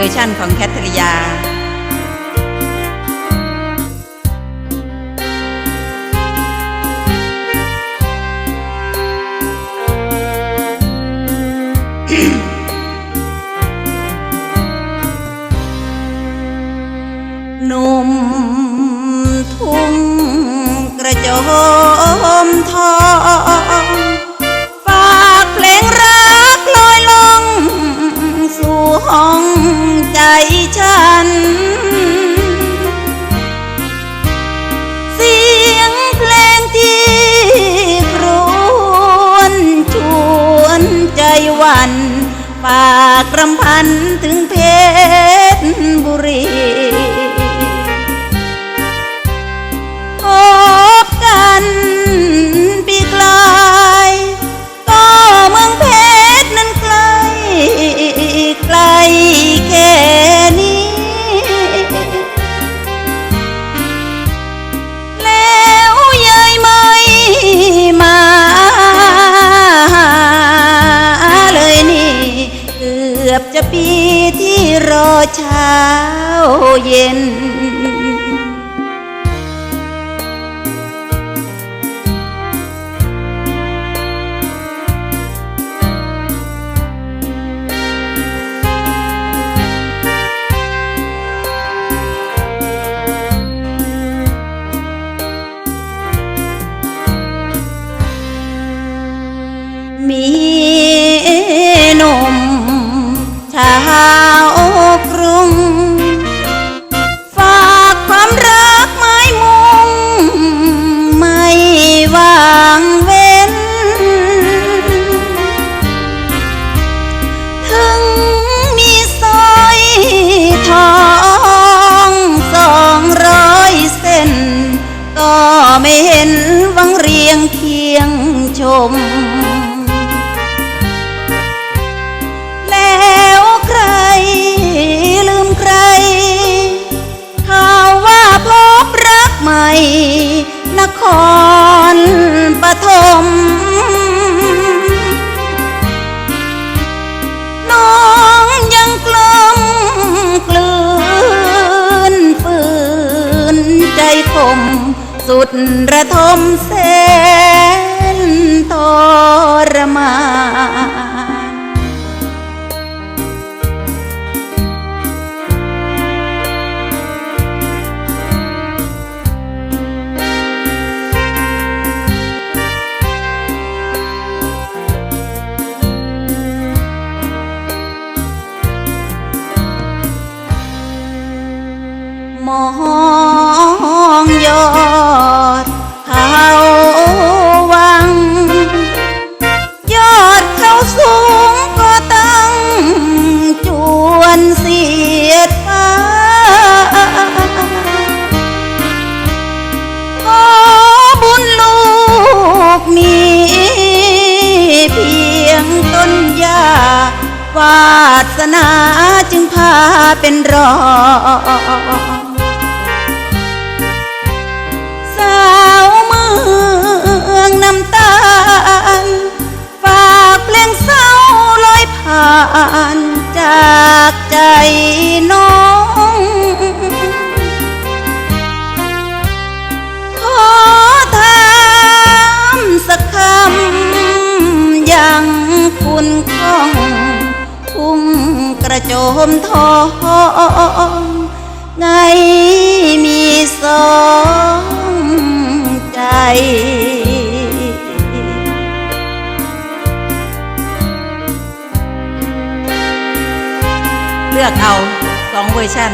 เวอร์ชั่นของแคทเธอรียาหนุ่มทุ่งกระโจมทอง วันฝากรำพันถึงเพชรบุรี รอเช้าเย็น มี เห็นวังเรียงเคียงชม แล้วใครลืมใครข่าวว่าพบรักใหม่นคร สุดระทมแสนทรมานมองยอด วนเสียดฟ้าขอบุญลูกมีเพียงต้นหญ้าวาสนาจึงพาเป็นรอสาวเมืองน้ำตาลฝากเพลงเศร้าลอยผ่านจากใจ คุณข้องทุ่งกระโจมทองไงมีสองใจเลือกเอาสองเวอร์ชัน